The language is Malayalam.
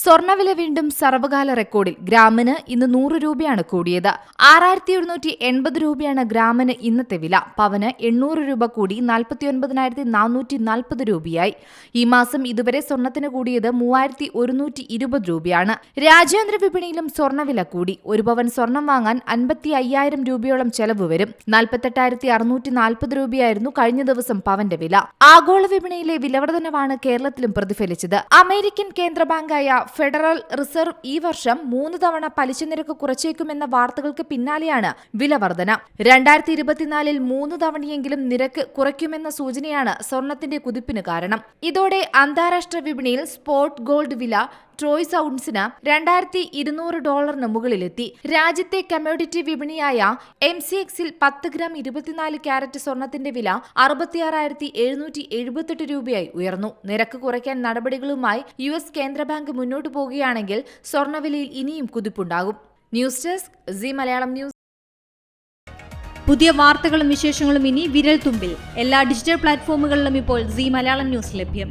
സ്വർണവില വീണ്ടും സർവകാല റെക്കോർഡിൽ ഗ്രാമിന് ഇന്ന് നൂറ് രൂപയാണ് കൂടിയത്. ആറായിരത്തി എഴുന്നൂറ്റി എൺപത് രൂപയാണ് ഗ്രാമിന് ഇന്നത്തെ വില. പവന് എണ്ണൂറ് രൂപ കൂടി നാൽപ്പത്തി ഒൻപതിനായിരത്തി നാനൂറ്റി നാൽപ്പത് രൂപയായി. ഈ മാസം ഇതുവരെ സ്വർണത്തിന് കൂടിയത് മൂവായിരത്തി ഒരുന്നൂറ്റി ഇരുപത് രൂപയാണ്. രാജ്യാന്തര വിപണിയിലും സ്വർണവില കൂടി. ഒരു പവൻ സ്വർണം വാങ്ങാൻ അൻപത്തി അയ്യായിരം രൂപയോളം ചെലവ് വരും. നാൽപ്പത്തെട്ടായിരത്തി അറുന്നൂറ്റി നാൽപ്പത് രൂപയായിരുന്നു കഴിഞ്ഞ ദിവസം പവന്റെ വില. ആഗോള വിപണിയിലെ വിലവർധനവാണ് കേരളത്തിലും പ്രതിഫലിച്ചത്. അമേരിക്കൻ കേന്ദ്ര ബാങ്കായ ഫെഡറൽ റിസർവ് ഈ വർഷം മൂന്ന് തവണ പലിശ നിരക്ക് കുറച്ചേക്കുമെന്ന വാർത്തകൾക്ക് പിന്നാലെയാണ് വില വർധന രണ്ടായിരത്തി ഇരുപത്തിനാലിൽ മൂന്ന് തവണയെങ്കിലും നിരക്ക് കുറയ്ക്കുമെന്ന സൂചനയാണ് സ്വർണത്തിന്റെ കുതിപ്പിന് കാരണം. ഇതോടെ അന്താരാഷ്ട്ര വിപണിയിൽ സ്പോട്ട് ഗോൾഡ് വില ട്രോയ്സ് ഔൺസിന് രണ്ടായിരത്തി ഇരുന്നൂറ് ഡോളറിന് മുകളിലെത്തി. രാജ്യത്തെ കമ്മ്യൂണിറ്റി വിപണിയായ എം സി എക്സിൽ പത്ത് ഗ്രാം ഇരുപത്തിനാല് ക്യാരറ്റ് സ്വർണത്തിന്റെ വില അറുപത്തിയാറായിരത്തി എഴുന്നൂറ്റി എഴുപത്തെട്ട് രൂപയായി ഉയർന്നു. നിരക്ക് കുറയ്ക്കാൻ നടപടികളുമായി യു എസ് കേന്ദ്ര ബാങ്ക് മുന്നോട്ടു പോകുകയാണെങ്കിൽ സ്വർണവിലയിൽ ഇനിയും കുതിപ്പുണ്ടാകും. News desk C Malayalam news. പുതിയ വാർത്തകളും വിശേഷങ്ങളും ഇനി വിരൽ തുമ്പിൽ എല്ലാ ഡിജിറ്റൽ പ്ലാറ്റ്ഫോമുകളിലും ഇപ്പോൾ സി മലയാളം ന്യൂസ് ലഭ്യം.